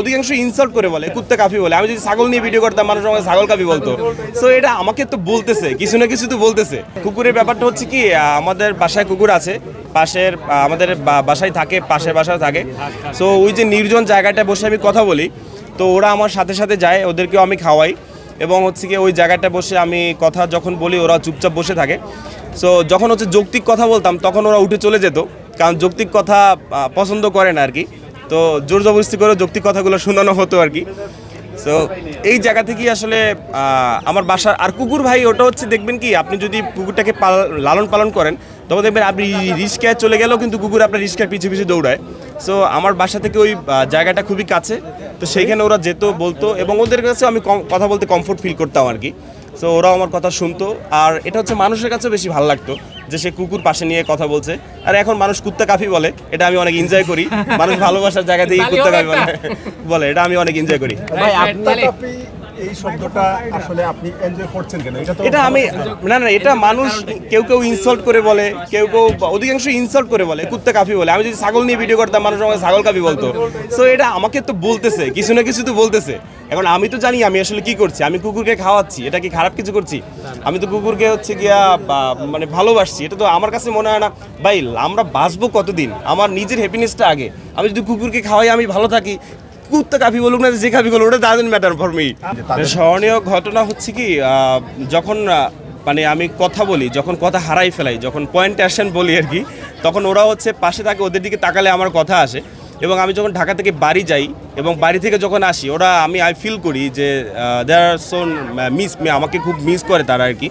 অধিকাংশ ইনসাল্ট করে বলে, কুত্তে কাফি বলে। আমি যদি ছাগল নিয়ে ভিডিও করতাম, মানুষ আমাকে ছাগল কাফি বলতো। সো এটা আমাকে তো বলতেছে, কিছু না কিছু তো বলতেছে। কুকুরের ব্যাপারটা হচ্ছে কি আমাদের বাসায় কুকুর আছে, পাশের আমাদের বাসায় থাকে, পাশের বাসায় থাকে। সো ওই যে নির্জন জায়গাটায় বসে আমি কথা বলি। তো ওরা আমার সাথে সাথে যায়, ওদেরকেও আমি খাওয়াই। এবং হচ্ছে কি, ওই জায়গাটা বসে আমি কথা যখন বলি, ওরা চুপচাপ বসে থাকে। সো যখন হচ্ছে যৌক্তিক কথা বলতাম, তখন ওরা উঠে চলে যেত। কারণ যৌক্তিক কথা পছন্দ করে না আর কি। তো জোর জবরদস্তি করে যৌক্তিক কথাগুলো শোনানো হতো আর কি। সো এই জায়গা থেকেই আসলে আমার বাসার আর কুকুর ভাই, ওটা হচ্ছে দেখবেন কি, আপনি যদি কুকুরটাকে লালন পালন করেন, তখন দেখবেন আপনি রিস্কায় চলে গেলেও কিন্তু কুকুর আপনার রিস্কার পিছু পিছু দৌড়ায়। সো আমার বাসা থেকে ওই জায়গাটা খুবই কাছে। তো সেইখানে ওরা যেত, বলতো এবং ওদের কাছে আমি কথা বলতে কমফোর্ট ফিল করতাম আর কি। সো ওরাও আমার কথা শুনতো। আর এটা হচ্ছে মানুষের কাছে বেশি ভালো লাগতো যে সে কুকুর পাশে নিয়ে কথা বলছে। আর এখন মানুষ কুত্তা কাফি বলে এটা আমি অনেক এনজয় করি। মানুষ ভালোবাসার জায়গা দিয়ে কুত্তা কাফি বলে। বলে এটা আমি অনেক এনজয় করি। ভাই এই শব্দটা আসলে আপনি এনজয় করছেন কেন? এটা তো এটা আমি না না এটা মানুষ কেউ কেউ ইনসাল্ট করে বলে কেউ কেউ অধিকাংশ ইনসাল্ট করে বলে কুত্তে কাফি বলে। আমি যদি ছাগল নিয়ে ভিডিও করতাম মানুষ আমাকে ছাগল কাফি বলতো। সো এটা আমাকে তো বলতেছে কিছু না কিছু তো বলতেছে। এখন আমি তো জানি আমি আসলে কি করছি আমি কুকুরকে খাওয়াচ্ছি এটা কি খারাপ কিছু করছি? আমি তো কুকুরকে হচ্ছে গিয়া মানে ভালোবাসছি এটা তো আমার কাছে মনে হয় না। ভাই আমরা বাঁচবো কতদিন? আমার নিজের হ্যাপিনেসটা আগে। আমি যদি কুকুরকে খাওয়াই আমি ভালো থাকি কুত্তা কাফি বলুক না যে কাফি বলুক ওটা ডাজেন্ট ম্যাটার ফর মি স্মরণীয় ঘটনা হচ্ছে কি যখন মানে আমি কথা বলি যখন কথা হারাই ফেলাই যখন পয়েন্ট অ্যাকশন বলি আর কি তখন ওরা হচ্ছে পাশে থাকে ওদের দিকে তাকালে আমার কথা আসে। এবং আমি যখন ঢাকা থেকে বাড়ি যাই এবং বাড়ি থেকে যখন আসি ওরা আমি আই ফিল করি যে দেয়ার আর সোন মিস আমাকে খুব মিস করে তারা আর কি।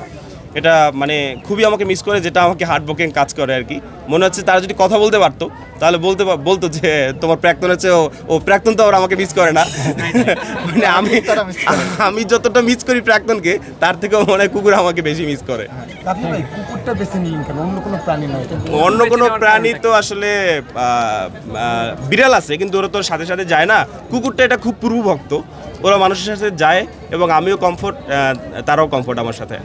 এটা মানে খুবই আমাকে মিস করে যেটা আমাকে হার্ট ব্রোকেন কাজ করে আর কি। মনে হচ্ছে তারা যদি কথা বলতে পারতো তাহলে বলতে বলতো যে তোমার প্রাক্তন হচ্ছে ও ও প্রাক্তন তো ওরা আমাকে মিস করে না। মানে আমি আমি যতটা মিস করি প্রাক্তনকে তার থেকেও মনে হয় কুকুর আমাকে বেশি মিস করে। আপনি ভাই কুকুরটা বেছে নিন কেন? অন্য কোনো প্রাণী নয় এটা অন্য কোনো প্রাণী তো আসলে বিড়াল আছে কিন্তু ওরা তো সাথে সাথে যায় না। কুকুরটা এটা খুব পূর্বভক্ত। ওরা মানুষের সাথে যায় এবং আমিও কমফোর্ট তারাও কমফোর্ট আমার সাথে।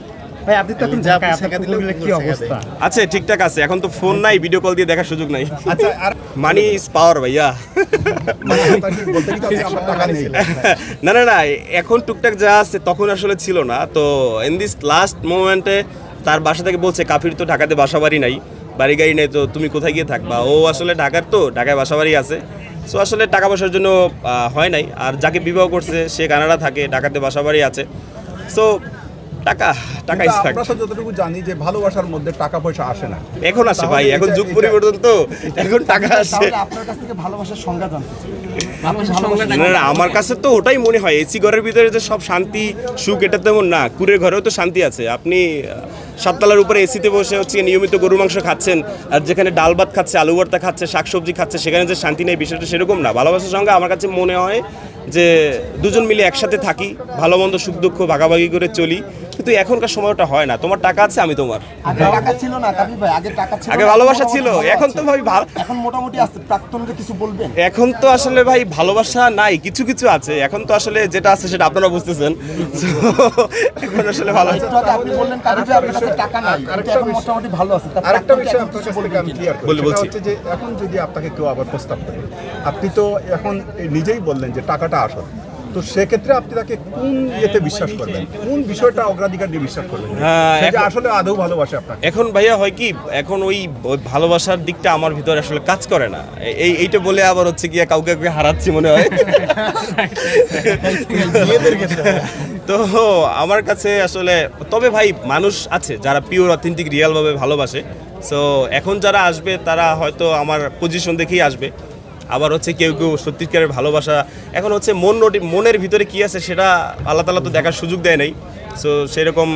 ভাই আপনি তো এখন ঢাকায় আপনার কি অবস্থা? আছে ঠিকঠাক আছে এখন তো ফোন নাই ভিডিও কল দিয়ে দেখার সুযোগ নাই। আচ্ছা আর মানি ইজ পাওয়ার ভাইয়া নেই না না না এখন টুকটাক যা আছে তখন আসলে ছিল না। তো ইন দিস লাস্ট মোমেন্টে তার বাসা থেকে বলছে কাফির তো ঢাকাতে বাসা বাড়ি নাই বাড়ি গাড়ি নেই তো তুমি কোথায় গিয়ে থাকবা? ও আসলে ঢাকার তো ঢাকায় বাসা বাড়ি আছে। সো আসলে টাকা পয়সার জন্য হয় নাই। আর যাকে বিবাহ করছে সে কানাডা থাকে ঢাকাতে বাসা বাড়ি আছে। সো টাকা টাকা ইস আমরা তো যতটুকু জানি যে ভালোবাসার মধ্যে টাকা পয়সা আসে না। এখন আসে ভাই এখন যুগ পরিবর্তন তো এখন টাকা আসে। আপনার কাছ থেকে ভালোবাসার সংজ্ঞা জানতে না না আমার কাছে তো ওটাই মনে হয় এসি ঘরের ভিতরে যে সব শান্তি সুখ এটা তেমন না কুড়ের ঘরেও তো শান্তি আছে। আপনি সাততলার উপরে এসিতে বসে হচ্ছে নিয়মিত গরু মাংস খাচ্ছেন আর যেখানে ডাল ভাত খাচ্ছে আলু ভর্তা খাচ্ছে শাকসবজি খাচ্ছে সেখানে যে শান্তি নেই বিষয়টা সেরকম না। ভালোবাসার সঙ্গে আমার কাছে মনে হয় যে দুজন মিলে একসাথে থাকি ভালো মন্দ সুখ দুঃখ ভাগাভাগি করে চলি। কিন্তু এখনকার সময়টা হয় না। তোমার টাকা আছে আমি তোমার। আগে টাকা ছিল না কাবি ভাই আগে টাকা ছিল আগে ভালোবাসা ছিল। এখন তো ভাই ভালো এখন মোটামুটি আছে প্রাক্তনকে কিছু বলবেন? এখন তো আসলে ভাই ভালোবাসা নাই কিছু কিছু আছে। এখন তো আসলে যেটা আছে সেটা আপনারা বুঝতেছেন। এখন আসলে ভালো আগে আপনি বললেন কাবি ভাই আপনার কাছে টাকা নাই কিন্তু এখন মোটামুটি ভালো আছে। আরেকটা বিষয় আপনার কিছু কাছ আমি ক্লিয়ার করি। বলি, বলছি। হচ্ছে যে এখন যদি আপনাকে কেউ আবার প্রস্তাব করে আপনি তো এখন নিজেই বললেন যে টাকাটা আসল। তো সেক্ষেত্রে আপনি তাকে কোন ইয়েতে বিশ্বাস করবেন? কোন বিষয়টা অগ্রাধিকার দিয়ে বিশ্বাস করবেন? হ্যাঁ, আসলে আদৌ ভালোবাসে আপনাকে। এখন ভাইয়া হয় কি এখন ওই ভালোবাসার দিকটা আমার ভিতরে আসলে কাজ করে না। এই এইটা বলে আবার হচ্ছে গিয়ে কাউকে কাউকে হারাচ্ছি মনে হয়। তো আমার কাছে আসলে তবে ভাই মানুষ আছে যারা পিওর অথেন্টিক রিয়ালভাবে ভালোবাসে। সো এখন যারা আসবে তারা হয়তো আমার পজিশন দেখেই আসবে। আবার হচ্ছে কেউ কেউ সত্যিকারের ভালোবাসা এখন হচ্ছে মন মনের ভিতরে কি আছে সেটা আল্লাহ তালা তো দেখার সুযোগ দেয় নাই। সো সেরকম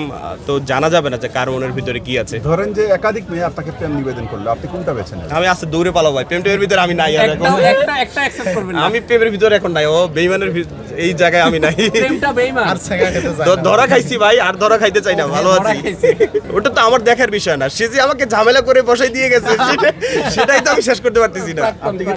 তো জানা যাবে না যে কার মনের ভিতরে কি আছে। ধরেন যে একাধিক মেয়ে আপনাকে প্রেম নিবেদন করল আপনি কোনটা বেছে নেন আমি আস্তে দৌড়ে পালাবো ভাই প্রেম টেমের ভিতরে আমি নাই আর এখন। একটা একটা অ্যাকসেপ্ট করবেন না। আমি প্রেমের ভিতরে এখন নাই ও বেইমানের ভিত- এই জায়গায় আমি নাই। প্রেমটা বেঈমান দ- ধরা খাইছি ভাই আর ধরা খাইতে চাই না ভালো আছি। ওটা তো আমার দেখার বিষয় না সে যে আমাকে ঝামেলা করে বসাই দিয়ে গেছে সেটাই তো আমি শেষ করতে পারতেছি না। আপনি কি